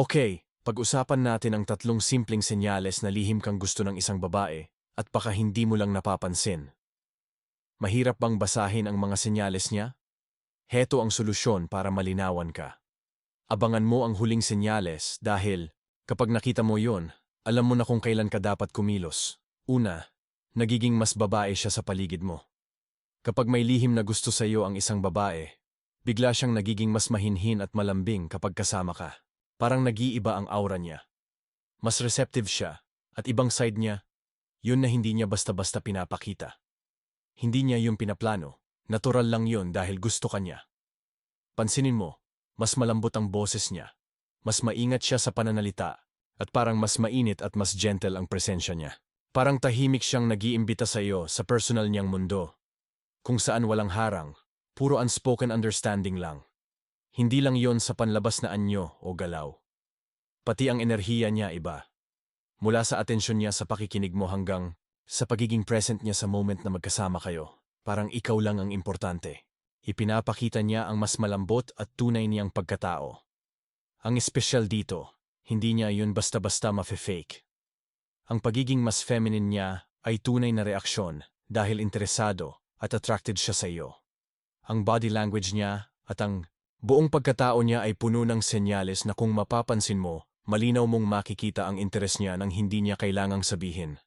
Okay, pag-usapan natin ang tatlong simpleng senyales na lihim kang gusto ng isang babae at baka hindi mo lang napapansin. Mahirap bang basahin ang mga senyales niya? Heto ang solusyon para malinawan ka. Abangan mo ang huling senyales dahil kapag nakita mo yon, alam mo na kung kailan ka dapat kumilos. Una, nagiging mas babae siya sa paligid mo. Kapag may lihim na gusto sa iyo ang isang babae, bigla siyang nagiging mas mahinhin at malambing kapag kasama ka. Parang nag-iiba ang aura niya. Mas receptive siya, at ibang side niya, yun na hindi niya basta-basta pinapakita. Hindi niya yung pinaplano, natural lang yun dahil gusto ka niya. Pansinin mo, mas malambot ang boses niya, mas maingat siya sa pananalita, at parang mas mainit at mas gentle ang presensya niya. Parang tahimik siyang nagiimbita sa iyo sa personal niyang mundo, kung saan walang harang, puro unspoken understanding lang. Hindi lang yon sa panlabas na anyo o galaw. Pati ang enerhiya niya iba. Mula sa atensyon niya sa pakikinig mo hanggang sa pagiging present niya sa moment na magkasama kayo, parang ikaw lang ang importante. Ipinapakita niya ang mas malambot at tunay niyang pagkatao. Ang espesyal dito, hindi niya yun basta-basta mafe-fake. Ang pagiging mas feminine niya ay tunay na reaksyon dahil interesado at attracted siya sa iyo. Ang body language niya at ang buong pagkatao niya ay puno ng senyales na kung mapapansin mo, malinaw mong makikita ang interes niya nang hindi niya kailangang sabihin.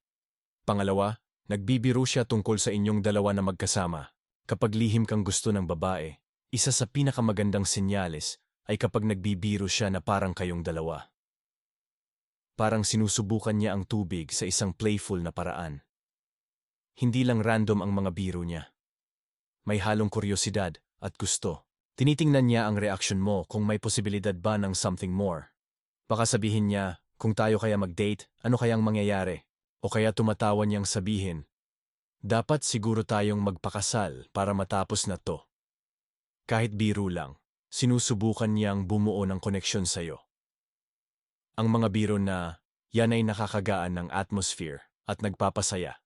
Pangalawa, nagbibiro siya tungkol sa inyong dalawa na magkasama. Kapag lihim kang gusto ng babae, isa sa pinakamagandang senyales ay kapag nagbibiro siya na parang kayong dalawa. Parang sinusubukan niya ang tubig sa isang playful na paraan. Hindi lang random ang mga biro niya. May halong kuryosidad at gusto. Tinitingnan niya ang reaksyon mo kung may posibilidad ba ng something more. Baka sabihin niya, kung tayo kaya mag-date, ano kayang mangyayari? O kaya tumatawa niyang sabihin, dapat siguro tayong magpakasal para matapos na to. Kahit biro lang, sinusubukan niyang bumuo ng koneksyon sa'yo. Ang mga biro na yan ay nakakagaan ng atmosphere at nagpapasaya.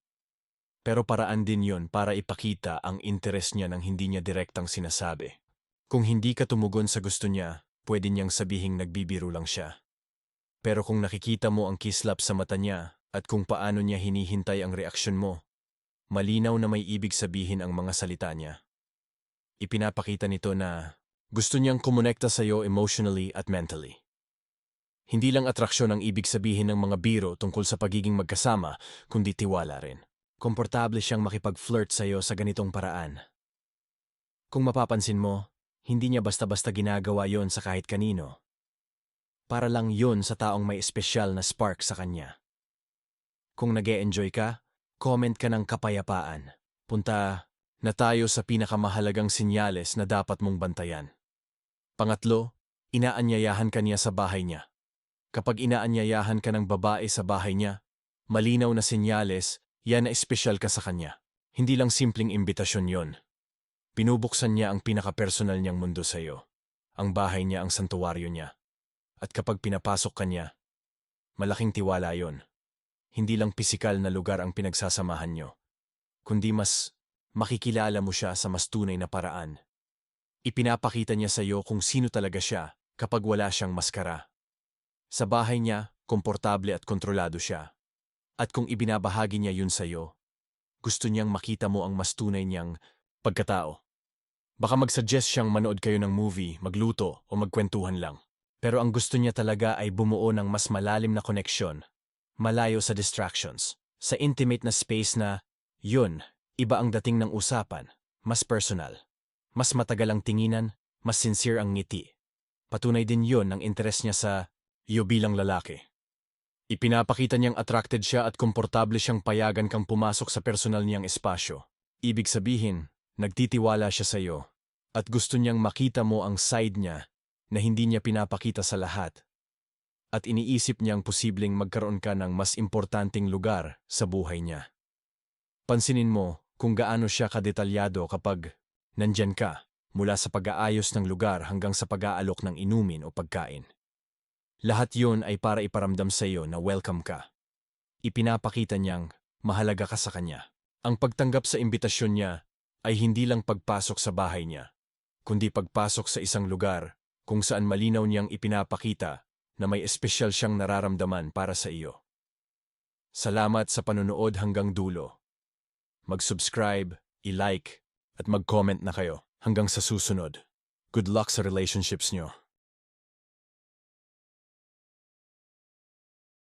Pero paraan din yon para ipakita ang interes niya ng hindi niya direktang sinasabi. Kung hindi ka tumugon sa gusto niya, pwede niyang sabihing nagbibiro lang siya. Pero kung nakikita mo ang kislap sa mata niya at kung paano niya hinihintay ang reaksyon mo, malinaw na may ibig sabihin ang mga salita niya. Ipinapakita nito na gusto niyang kumonekta sa iyo emotionally at mentally. Hindi lang atraksyon ang ibig sabihin ng mga biro tungkol sa pagiging magkasama, kundi tiwala rin. Komportable siyang makipag-flirt sa iyo sa ganitong paraan. Kung mapapansin mo, hindi niya basta-basta ginagawa yon sa kahit kanino. Para lang yon sa taong may espesyal na spark sa kanya. Kung nag enjoy ka, comment ka ng kapayapaan. Punta na tayo sa pinakamahalagang sinyales na dapat mong bantayan. Pangatlo, inaanyayahan ka niya sa bahay niya. Kapag inaanyayahan ka ng babae sa bahay niya, malinaw na sinyales, yan na espesyal ka sa kanya. Hindi lang simpleng imbitasyon yon. Pinubuksan niya ang pinaka-personal niyang mundo sa iyo. Ang bahay niya ang santuwaryo niya. At kapag pinapasok ka niya, malaking tiwala yon hindi lang pisikal na lugar ang pinagsasamahan nyo, kundi mas makikilala mo siya sa mas tunay na paraan. Ipinapakita niya sa iyo kung sino talaga siya kapag wala siyang maskara. Sa bahay niya, komportable at kontrolado siya. At kung ibinabahagi niya yun sa iyo, gusto niyang makita mo ang mas tunay niyang pagkatao. Baka mag-suggest siyang manood kayo ng movie, magluto o magkwentuhan lang. Pero ang gusto niya talaga ay bumuo ng mas malalim na koneksyon malayo sa distractions, sa intimate na space na, yun, iba ang dating ng usapan, mas personal, mas matagal ang tinginan, mas sincere ang ngiti. Patunay din yun ng interes niya sa iyo bilang lalaki. Ipinapakita niyang attracted siya at komportable siyang payagan kang pumasok sa personal niyang espasyo. Ibig sabihin, nagtitiwala siya sa iyo at gusto niyang makita mo ang side niya na hindi niya pinapakita sa lahat at iniisip niyang posibleng magkaroon ka ng mas importanteng lugar sa buhay niya. Pansinin mo kung gaano siya kadetalyado kapag nandyan ka mula sa pag-aayos ng lugar hanggang sa pag-aalok ng inumin o pagkain. Lahat yon ay para iparamdam sa iyo na welcome ka. Ipinapakita niyang mahalaga ka sa kanya. Ang pagtanggap sa imbitasyon niya ay hindi lang pagpasok sa bahay niya, kundi pagpasok sa isang lugar kung saan malinaw niyang ipinapakita na may espesyal siyang nararamdaman para sa iyo. Salamat sa panunood hanggang dulo. Mag-subscribe, i-like, at mag-comment na kayo hanggang sa susunod. Good luck sa relationships nyo.